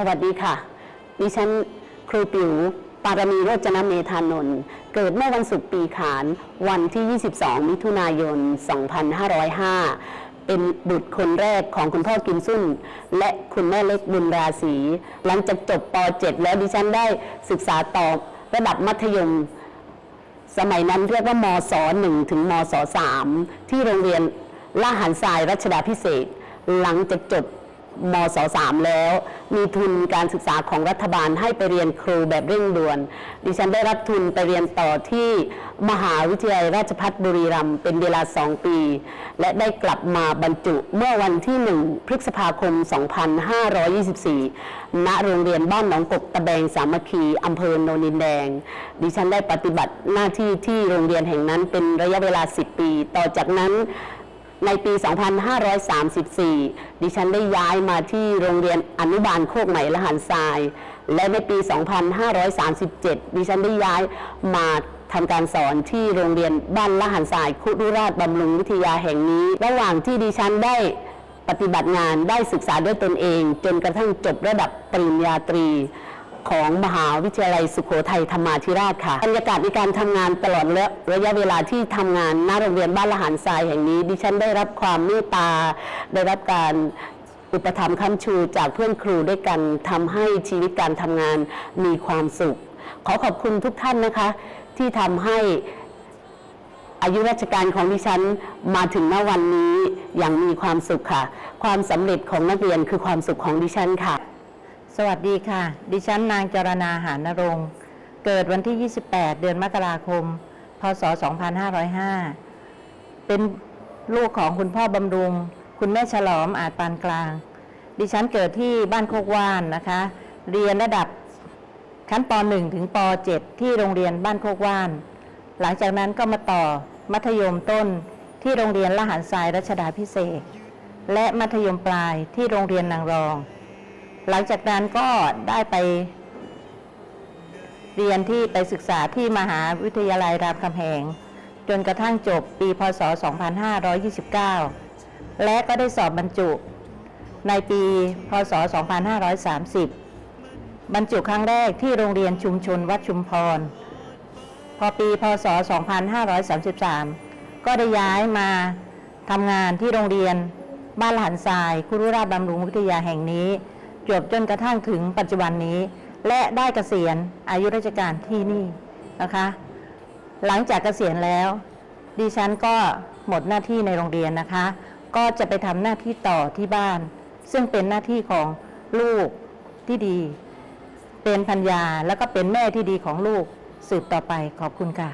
สวัสดีค่ะ ดิฉันครูปิ๋วปารมีโรจนเมธานนท์ เกิดเมื่อวันศุกร์ปีขาน วันที่ 22 มิถุนายน 2505 เป็นบุตรคนแรกของคุณพ่อกิมซุ่น และคุณแม่เล็กบุญราศี หลังจากจบป .7 แล้วดิฉันได้ศึกษาต่อระดับมัธยม สมัยนั้นเรียกว่ามศ 1 ถึงมศ 3 ที่โรงเรียนล่าหันทรายรัชดาพิเศษ หลังจากจบ มศ3แล้ว มีทุนการศึกษาของรัฐบาลให้ไปเรียนครูแบบเร่งด่วน ดิฉันได้รับทุนไปเรียนต่อที่มหาวิทยาลัยราชภัฏบุรีรัมย์เป็นเวลา 2 ปี และได้กลับมาบรรจุเมื่อวันที่ 1 พฤษภาคม 2524 ณ โรงเรียนบ้านหนองกบตะแบงสามัคคีอำเภอโนนินแดง ดิฉันได้ปฏิบัติหน้าที่ที่โรงเรียนแห่งนั้นเป็นระยะเวลา 10 ปี ต่อจากนั้น ในปี 2534 ดิฉันได้ย้ายมาที่โรงเรียนอนุบาลโคกใหม่ละหันทราย และในปี 2537 ดิฉันได้ย้ายมาทำการสอนที่โรงเรียนบ้านละหันทรายคุรุราชบำรุงวิทยาแห่งนี้ ระหว่างที่ดิฉันได้ปฏิบัติงานได้ศึกษาด้วยตนเอง จนกระทั่งจบระดับปริญญาตรี ของมหาวิทยาลัยสุโขทัยธรรมาธิราชค่ะบรรยากาศในการทำงานตลอดระยะเวลาที่ทำงานหน้าโรงเรียนบ้านละหารทรายแห่งนี้ ดิฉันได้รับความเมตตา ได้รับการอุปถัมภ์ค้ำชูจากเพื่อนครูด้วยกันทำให้ชีวิตการทำงานมีความสุข ขอขอบคุณทุกท่านนะคะ ที่ทำให้อายุราชการของดิฉันมาถึงณวันนี้อย่างมีความสุขค่ะ ความสำเร็จของนักเรียนคือความสุขของดิฉันค่ะ สวัสดีค่ะ ดิฉันนางจรณาหานรงค์เกิดวันที่ 28 เดือนมกราคม พศ 2505 เป็นลูกของคุณพ่อบำรุง คุณแม่ฉลอมอาจปานกลาง ดิฉันเกิดที่บ้านโคกว่านนะคะ เรียนระดับชั้นป .1 ถึงป .7 ที่โรงเรียนบ้านโคกว่าน หลังจากนั้นก็มาต่อมัธยมต้นที่โรงเรียนละหารทรายรัชดาพิเศษ และมัธยมปลายที่โรงเรียนนางรอง หลังจากนั้นก็ได้ไปเรียนที่ไปศึกษาที่มหาวิทยาลัยรามคำแหง จนกระทั่งจบปีพศ 2529 และก็ได้สอบบรรจุในปีพศ 2530 บรรจุครั้งแรกที่โรงเรียนชุมชนวัดชุมพร พอปีพศ 2533 ก็ได้ย้ายมาทำงานที่โรงเรียนบ้านหลานทรายคุรุราชบำรุงวิทยาแห่งนี้ จบจนกระทั่งถึงปัจจุบันนี้ และได้เกษียณอายุราชการที่นี่นะคะ หลังจากเกษียณแล้ว ดิฉันก็หมดหน้าที่ในโรงเรียนนะคะ ก็จะไปทำหน้าที่ต่อที่บ้าน ซึ่งเป็นหน้าที่ของลูกที่ดี เป็นพัญญาแล้วก็เป็นแม่ที่ดีของลูกสืบต่อไปขอบคุณค่ะ